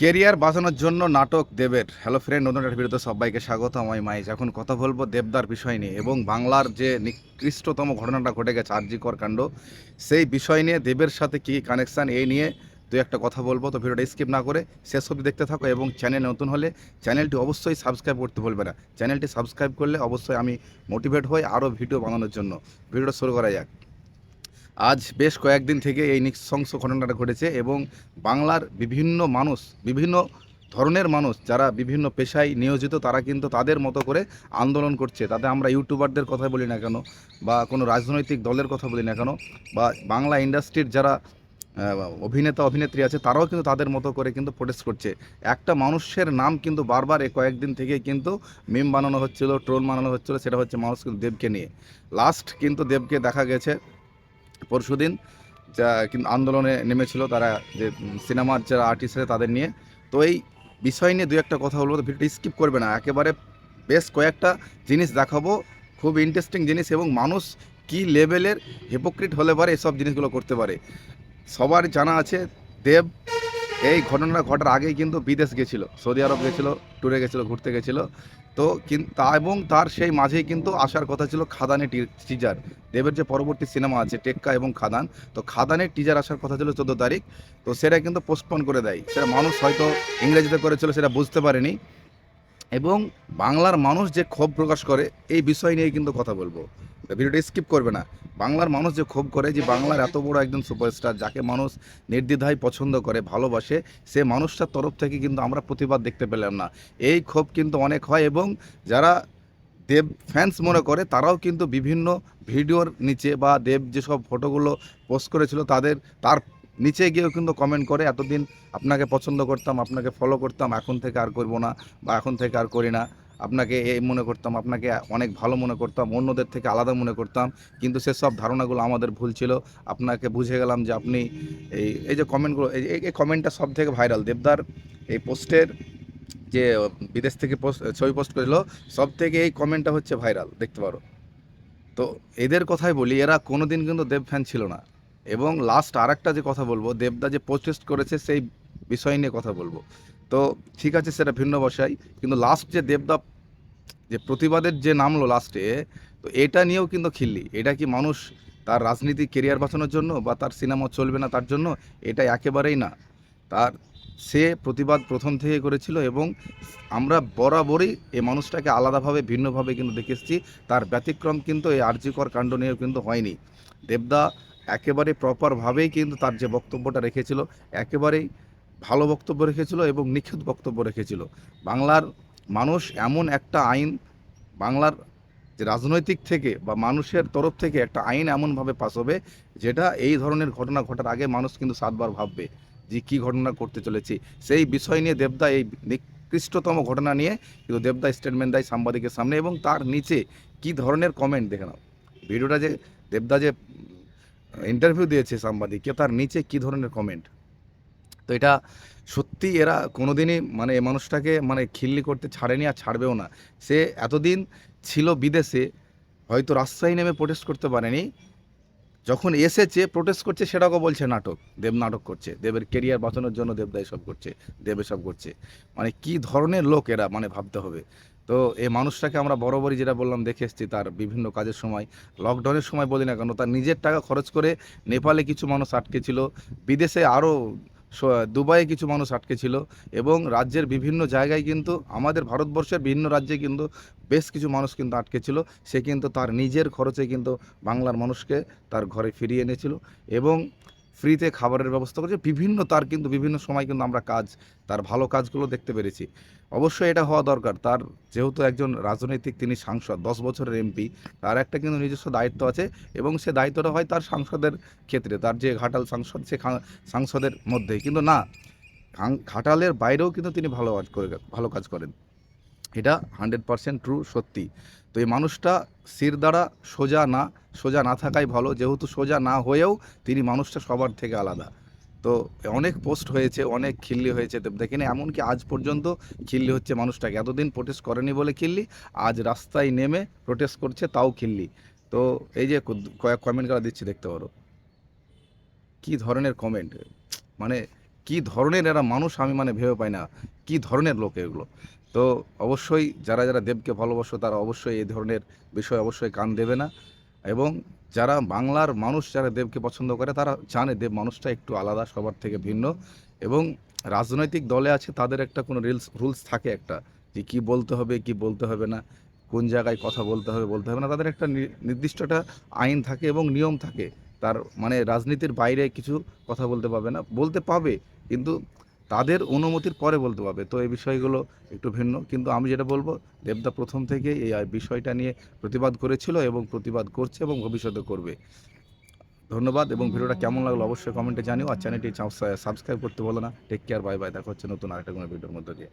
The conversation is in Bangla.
কেরিয়ার বাঁচানোর জন্য নাটক দেবের। হ্যালো ফ্রেন্ড নতুন একটা ভিডিওতে সবাইকে স্বাগত, আমি মাইজ। এখন কথা বলব দেবদার বিষয় নিয়ে এবং বাংলার যে নিকৃষ্টতম ঘটনাটা ঘটে গেছে আরজিকর কাণ্ড, সেই বিষয় নিয়ে দেবের সাথে কী কানেকশান এই নিয়ে দু একটা কথা বলব। তো ভিডিওটা স্কিপ না করে শেষ অবধি দেখতে থাকো এবং চ্যানেল নতুন হলে চ্যানেলটি অবশ্যই সাবস্ক্রাইব করতে বলবে না। চ্যানেলটি সাবস্ক্রাইব করলে অবশ্যই আমি মোটিভেট হই আরও ভিডিও বানানোর জন্য। ভিডিওটা শুরু করা যাক। আজ বেশ কয়েকদিন থেকে এই নৃশংস ঘটনাটা ঘটেছে এবং বাংলার বিভিন্ন মানুষ, বিভিন্ন ধরনের মানুষ যারা বিভিন্ন পেশায় নিয়োজিত, তারা কিন্তু তাদের মতো করে আন্দোলন করছে। তাতে আমরা ইউটিউবারদের কথা বলি না কেন? বা কোনো রাজনৈতিক দলের কথা বলি না কেন? বা বাংলা ইন্ডাস্ট্রির যারা অভিনেতা, অভিনেত্রী আছে, তারাও কিন্তু তাদের মতো করে কিন্তু প্রোটেস্ট করছে। একটা মানুষের নাম কিন্তু বারবার এ কয়েকদিন থেকে কিন্তু মিম বানানো হচ্ছিল ট্রোল বানানো হচ্ছিল, সেটা হচ্ছে মানুষ কিন্তু দেবকে নিয়ে। লাস্ট কিন্তু দেবকে দেখা গেছে। পরশুদিন, যা কিন্তু আন্দোলনে নেমেছিল তারা যে সিনেমার যারা আর্টিস্ট আছে তাদের নিয়ে। তো এই বিষয় নিয়ে দু একটা কথা বলব তো ভিডিওটা স্কিপ করবে না। একেবারে বেশ কয়েকটা জিনিস দেখাবো, খুব ইন্টারেস্টিং জিনিস এবং মানুষ কি লেভেলের হিপোক্রিট হলে পারে এসব জিনিসগুলো করতে পারে। সবার জানা আছে, দেব এই ঘটনাটা ঘটার আগেই কিন্তু বিদেশ গেছিল, সৌদি আরব গেছিল ট্যুরে গেছিল, ঘুরতে গেছিল। তো তা এবং তার সেই মাঝেই কিন্তু আসার কথা ছিল খাদানে টিজার দেবের যে পরবর্তী সিনেমা আছে, টেক্কা এবং খাদান, তো খাদানে টিজার আসার কথা ছিল চোদ্দ তারিখ, তো সেটা কিন্তু পোস্টপোন করে দেয়। সেটা মানুষ হয়তো ইংরেজিতে করেছিল, সেটা বুঝতে পারেনি। এবং বাংলার মানুষ যে ক্ষোভ প্রকাশ করে, এই বিষয় নিয়ে কিন্তু কথা বলব। ভিডিওটা স্কিপ করবে না। বাংলার মানুষ যে ক্ষোভ করে যে বাংলার এত বড় একজন সুপারস্টার যাকে মানুষ নির্দ্বিধায় পছন্দ করে, ভালোবাসে, সে মানুষটার তরফ থেকে কিন্তু আমরা প্রতিবাদ দেখতে পেলাম না। এই ক্ষোভ কিন্তু অনেক হয় এবং যারা দেব ফ্যান্স মনে করে, তারাও কিন্তু বিভিন্ন ভিডিওর নিচে বা দেব যেসব ফটোগুলো পোস্ট করেছিল, তাদের, তার নিচে গিয়েও কিন্তু কমেন্ট করে, এতদিন আপনাকে পছন্দ করতাম, আপনাকে ফলো করতাম, এখন থেকে আর করব না বা এখন থেকে আর করি না। আপনাকে এই মনে করতাম, আপনাকে অনেক ভালো মনে করতাম, অন্যদের থেকে আলাদা মনে করতাম, কিন্তু সেসব ধারণাগুলো আমাদের ভুল ছিল। আপনাকে বুঝে গেলাম যে আপনি এই এই যে কমেন্টগুলো এই কমেন্টটা সব থেকে ভাইরাল দেবদার এই পোস্টের যে বিদেশ থেকে পোস্ট, ছবি পোস্ট করেছিল, সব থেকে এই কমেন্টটা হচ্ছে ভাইরাল দেখতে পারো। তো এদের কথাই বলি, এরা কোনোদিন কিন্তু দেব ফ্যান ছিল না। এবং লাস্ট আরেকটা যে কথা বলব, দেবদা যে প্রোটেস্ট করেছে সেই বিষয় নিয়ে কথা বলব। তো ঠিক আছে, সেটা ভিন্ন বসাই কিন্তু লাস্ট যে দেবদা যে প্রতিবাদের যে নামলো লাস্টে তো এটা নিয়েও কিন্তু খিল্লি। এটা কি মানুষ তার রাজনীতি কেরিয়ার বাঁচানোর জন্য বা তার সিনেমা চলবে না তার জন্য? এটা একেবারেই না। তার সে প্রতিবাদ প্রথম থেকে করেছিল এবং আমরা বরাবরই এই মানুষটাকে আলাদাভাবে, ভিন্নভাবে কিন্তু দেখে তার ব্যতিক্রম কিন্তু এই আর্যিকর কাণ্ড নিয়েও কিন্তু হয়নি। দেবদা একেবারে প্রপারভাবেই কিন্তু তার যে বক্তব্যটা রেখেছিল, একেবারেই ভালো বক্তব্য রেখেছিল এবং নিখুঁত বক্তব্য রেখেছিল। বাংলার মানুষ এমন একটা আইন, বাংলার যে রাজনৈতিক থেকে বা মানুষের তরফ থেকে একটা আইন এমনভাবে পাস হবে, যেটা এই ধরনের ঘটনা ঘটার আগে মানুষ কিন্তু সাতবার ভাববে যে কী ঘটনা করতে চলেছি। সেই বিষয় নিয়ে দেবদা এই নিকৃষ্টতম ঘটনা নিয়ে কিন্তু দেবদা স্টেটমেন্ট দেয় সাংবাদিকের সামনে এবং তার নিচে কি ধরনের কমেন্ট দেখে নাও। ভিডিওটা যে দেবদা যে ইন্টারভিউ দিয়েছে সাংবাদিককে তার নিচে কি ধরনের কমেন্ট তো এটা সত্যি এরা কোনোদিনই মানে এ মানুষটাকে মানে খিল্লি করতে ছাড়েনি আর ছাড়বেও না। সে এতদিন ছিল বিদেশে, হয়তো রাস্তায় নেমে প্রোটেস্ট করতে পারেনি। যখন এসেছে প্রোটেস্ট করছে সেটাকেও বলছে নাটক, দেব নাটক করছে, দেবের কেরিয়ার বাঁচানোর জন্য দেবদা এসব করছে, দেব এসব করছে। মানে কি ধরনের লোক এরা মানে ভাবতে হবে। তো এই মানুষটাকে আমরা বরাবরই যেটা বললাম, দেখে এসেছি তার বিভিন্ন কাজের সময় লকডাউনের সময় বলি না কেন, তার নিজের টাকা খরচ করে নেপালে কিছু মানুষ আটকে ছিল বিদেশে আরও দুবাইয়ে কিছু মানুষ আটকে ছিল এবং রাজ্যের বিভিন্ন জায়গায় কিন্তু, আমাদের ভারতবর্ষের বিভিন্ন রাজ্যে কিন্তু বেশ কিছু মানুষ কিন্তু আটকে ছিল সে কিন্তু তার নিজের খরচে কিন্তু বাংলার মানুষকে তার ঘরে ফিরিয়ে এনেছিল এবং ফ্রিতে খাবারের ব্যবস্থা করেছে। বিভিন্ন তার কিন্তু বিভিন্ন সময় কিন্তু আমরা কাজ, তার ভালো কাজগুলো দেখতে পেরেছি। অবশ্যই এটা হওয়া দরকার। তার যেহেতু একজন রাজনৈতিক, তিনি সাংসদ, দশ বছরের এমপি, তার একটা কিন্তু নিজস্ব দায়িত্ব আছে এবং সে দায়িত্বটা হয় তার সাংসদের ক্ষেত্রে, তার যে ঘাটাল সাংসদ, সে সাংসদের মধ্যে কিন্তু না ঘাটালের বাইরেও কিন্তু তিনি ভালো কাজ করে ভালো কাজ করেন। এটা হান্ড্রেড পারসেন্ট ট্রু সত্যি। তো এই মানুষটা সির দ্বারা সোজা না সোজা না থাকাই ভালো। যেহেতু সোজা না হয়েও তিনি মানুষটা সবার থেকে আলাদা। তো অনেক পোস্ট হয়েছে, অনেক খিল্লি হয়েছে। তো দেখেনি, এমনকি আজ পর্যন্ত খিল্লি হচ্ছে মানুষটাকে। এতদিন প্রোটেস্ট করেনি বলে খিল্লি, আজ রাস্তায় নেমে প্রোটেস্ট করছে তাও খিল্লি। তো এই যে কয়েক কমেন্ট করা দিচ্ছি, দেখতে পারো। কি ধরনের কমেন্ট মানে কি ধরনের এরা মানুষ আমি মানে ভেবে পাই না। কি ধরনের লোক এগুলো? তো অবশ্যই যারা যারা দেবকে ভালোবাসো, তারা অবশ্যই এই ধরনের বিষয় অবশ্যই কান দেবে না। এবং যারা বাংলার মানুষ, যারা দেবকে পছন্দ করে, তারা জানে দেব মানুষটা একটু আলাদা, সবার থেকে ভিন্ন। এবং রাজনৈতিক দলে আছে, তাদের একটা কোনো রিলস, রুলস থাকে একটা যে কি বলতে হবে, কি বলতে হবে না, কোন জায়গায় কথা বলতে হবে বলতে হবে না। তাদের একটা নির্দিষ্ট একটা আইন থাকে এবং নিয়ম থাকে। তার মানে রাজনীতির বাইরে কিছু কথা বলতে পাবে না। বলতে পাবে, কিন্তু তাদের অনুমতির পরে বলতে পারবে। তো এই বিষয়গুলো একটু ভিন্ন। কিন্তু আমি যেটা বলব, দেবদা প্রথম থেকে এই বিষয়টা নিয়ে প্রতিবাদ করেছিল এবং প্রতিবাদ করছে এবং ভবিষ্যতে করবে। ধন্যবাদ এবং ভিডিওটা কেমন লাগল অবশ্যই কমেন্টে জানিও। আর চ্যানেলটি সাবস্ক্রাইব করতে বলো না। টেক কেয়ার বাই বাই দেখা হচ্ছে নতুন আরেকটা কোনো ভিডিওর মধ্যে দিয়ে।